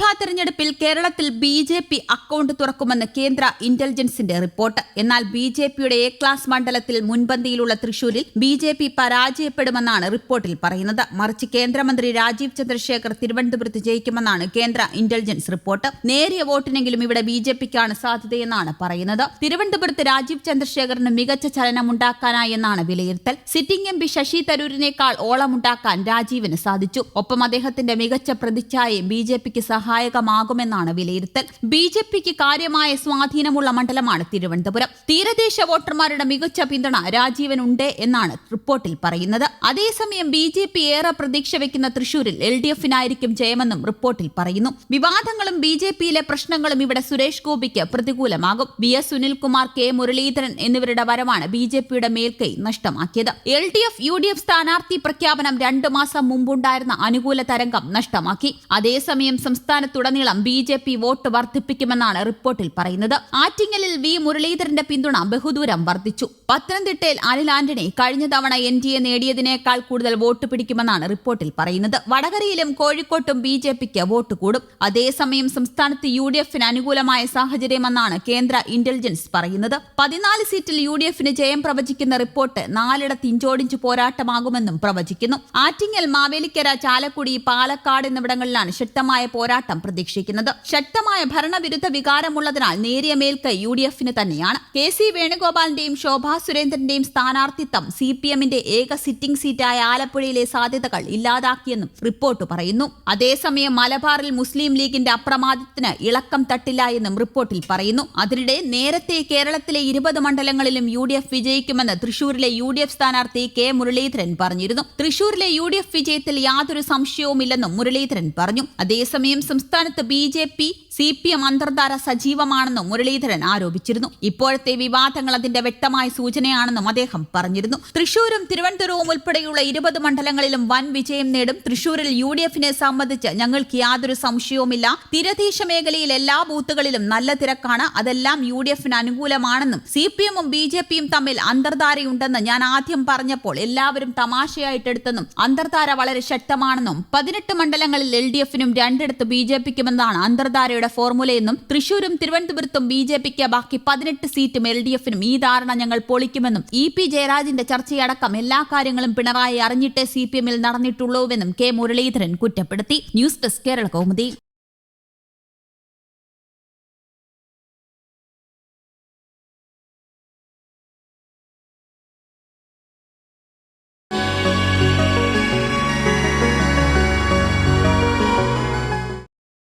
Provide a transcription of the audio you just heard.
ലോക്സഭാ തെരഞ്ഞെടുപ്പിൽ കേരളത്തിൽ B J P account തുറക്കുമെന്ന് കേന്ദ്ര ഇന്റലിജൻസിന്റെ റിപ്പോർട്ട്. എന്നാൽ ബി ജെ പിയുടെ എ ക്ലാസ് മണ്ഡലത്തിൽ മുൻപന്തിയിലുള്ള തൃശൂരിൽ ബി ജെ പി പരാജയപ്പെടുമെന്നാണ് റിപ്പോർട്ടിൽ പറയുന്നത്. മറിച്ച് കേന്ദ്രമന്ത്രി രാജീവ് ചന്ദ്രശേഖർ തിരുവനന്തപുരത്ത് ജയിക്കുമെന്നാണ് കേന്ദ്ര ഇന്റലിജൻസ് റിപ്പോർട്ട്. നേരിയ വോട്ടിനെങ്കിലും ഇവിടെ ബി ജെ പിക്കാണ് സാധ്യതയെന്നാണ് പറയുന്നത്. തിരുവനന്തപുരത്ത് രാജീവ് ചന്ദ്രശേഖറിന് മികച്ച ചലനമുണ്ടാക്കാനായി എന്നാണ് വിലയിരുത്തൽ. സിറ്റിംഗ് എം പി ശശി തരൂരിനേക്കാൾ ഓളമുണ്ടാക്കാൻ രാജീവിന് സാധിച്ചു. ഒപ്പം അദ്ദേഹത്തിന്റെ മികച്ച പ്രതിച്ഛായയും ബി ജെ പിക്ക് സഹായകമാകുമെന്നാണ് വിലയിരുത്തൽ. ബി ജെ പിക്ക് കാര്യമായ സ്വാധീനമുള്ള മണ്ഡലമാണ് തിരുവനന്തപുരം. തീരദേശ വോട്ടർമാരുടെ മികച്ച പിന്തുണ രാജീവനുണ്ട് എന്നാണ് റിപ്പോർട്ടിൽ പറയുന്നത്. അതേസമയം ബി ജെ പി ഏറെ പ്രതീക്ഷ വെക്കുന്ന തൃശൂരിൽ എൽ ഡി എഫിനായിരിക്കും ജയമെന്നും റിപ്പോർട്ടിൽ പറയുന്നു. വിവാദങ്ങളും ബി ജെ പിയിലെ പ്രശ്നങ്ങളും ഇവിടെ സുരേഷ് ഗോപിക്ക് പ്രതികൂലമാകും. V S Sunilkumar K Muraleedharan എന്നിവരുടെ വരവാണ് ബി ജെ പിയുടെ മേൽക്കൈ നഷ്ടമാക്കിയത്. L D F U D F സ്ഥാനാർത്ഥി പ്രഖ്യാപനം രണ്ടു മാസം മുമ്പുണ്ടായിരുന്ന അനുകൂല തരംഗം നഷ്ടമാക്കി. അതേസമയം സംസ്ഥാനത്തുടനീളം ബി ജെ പി വോട്ട് വർദ്ധിപ്പിക്കുമെന്നാണ് റിപ്പോർട്ടിൽ പറയുന്നത്. ആറ്റിങ്ങലിൽ വി മുരളീധരന്റെ പിന്തുണ ബഹുദൂരം വർദ്ധിച്ചു. പത്തനംതിട്ടയിൽ അനിൽ ആന്റണി കഴിഞ്ഞ തവണ എൻ ഡി എ നേടിയതിനേക്കാൾ കൂടുതൽ വോട്ട് പിടിക്കുമെന്നാണ് റിപ്പോർട്ടിൽ പറയുന്നത്. വടകരയിലും കോഴിക്കോട്ടും ബി ജെ പിക്ക് വോട്ട് കൂടും. അതേസമയം സംസ്ഥാനത്ത് യു ഡി എഫിന് അനുകൂലമായ സാഹചര്യമെന്നാണ് കേന്ദ്ര ഇന്റലിജൻസ് പറയുന്നത്. പതിനാല് സീറ്റിൽ യു ഡി എഫിന് ജയം പ്രവചിക്കുന്ന റിപ്പോർട്ട് നാലിടത്ത് ഇഞ്ചോടിഞ്ച് പോരാട്ടമാകുമെന്നും പ്രവചിക്കുന്നു. ആറ്റിങ്ങൽ മാവേലിക്കര ചാലക്കുടി പാലക്കാട് എന്നിവിടങ്ങളിലാണ് ശക്തമായ പോരാട്ടം പ്രതീക്ഷിക്കുന്നത്. ശക്തമായ ഭരണവിരുദ്ധ വികാരമുള്ളതിനാൽ നേരിയ മേൽക്കൈ യു ഡി എഫിന് തന്നെയാണ്. കെ സി വേണുഗോപാലിന്റെയും ശോഭാ സുരേന്ദ്രന്റെയും സ്ഥാനാർത്ഥിത്വം സി പി എമ്മിന്റെ ഏക സിറ്റിംഗ് സീറ്റായ ആലപ്പുഴയിലെ സാധ്യതകൾ ഇല്ലാതാക്കിയെന്നും റിപ്പോർട്ട് പറയുന്നു. അതേസമയം മലബാറിൽ മുസ്ലിം ലീഗിന്റെ അപ്രമാദത്തിന് ഇളക്കം തട്ടില്ല എന്നും റിപ്പോർട്ടിൽ പറയുന്നു. അതിനിടെ നേരത്തെ കേരളത്തിലെ ഇരുപത് മണ്ഡലങ്ങളിലും യു ഡി എഫ് വിജയിക്കുമെന്ന് തൃശൂരിലെ യു ഡി എഫ് സ്ഥാനാർത്ഥി കെ മുരളീധരൻ പറഞ്ഞിരുന്നു. തൃശൂരിലെ യു ഡി എഫ് വിജയത്തിൽ യാതൊരു സംശയവുമില്ലെന്നും മുരളീധരൻ പറഞ്ഞു. അതേസമയം സംസ്ഥാനത്ത് B J P C P M അന്തർധാര സജീവമാണെന്നും മുരളീധരൻ ആരോപിച്ചിരുന്നു. ഇപ്പോഴത്തെ വിവാദങ്ങൾ അതിന്റെ വ്യക്തമായ സൂചനയാണെന്നും അദ്ദേഹം പറഞ്ഞിരുന്നു. തൃശൂരും തിരുവനന്തപുരവും ഉൾപ്പെടെയുള്ള ഇരുപത് മണ്ഡലങ്ങളിലും വൻ വിജയം നേടും. തൃശൂരിൽ യു ഡി എഫിനെ സംബന്ധിച്ച് ഞങ്ങൾക്ക് യാതൊരു സംശയവുമില്ല. തീരദേശ മേഖലയിൽ എല്ലാ ബൂത്തുകളിലും നല്ല തിരക്കാണ്. അതെല്ലാം യു ഡി എഫിന് അനുകൂലമാണെന്നും സി പി എമ്മും ബി ജെ പിയും തമ്മിൽ അന്തർധാരയുണ്ടെന്ന് ഞാൻ ആദ്യം പറഞ്ഞപ്പോൾ എല്ലാവരും തമാശയായിട്ടെടുത്തെന്നും അന്തർധാര വളരെ ശക്തമാണെന്നും പതിനെട്ട് മണ്ഡലങ്ങളിൽ എൽ ഡി എഫിനും രണ്ടിടത്ത് ബി ജെ പിക്കുമെന്നാണ് അന്തർധാരയുടെ ഫോർമുലയെന്നും തൃശൂരും തിരുവനന്തപുരത്തും ബി ജെ പിക്ക് ബാക്കി പതിനെട്ട് സീറ്റും എൽ ഡി എഫിനും ഈ ധാരണ ഞങ്ങൾ പൊളിക്കുമെന്നും ഇ പി ജയരാജിന്റെ ചർച്ചയടക്കം എല്ലാ കാര്യങ്ങളും പിണറായി അറിഞ്ഞിട്ടേ സി പി എമ്മിൽ നടന്നിട്ടുള്ളൂവെന്നും കെ മുരളീധരൻ കുറ്റപ്പെടുത്തി. News desk Kerala Kaumudi.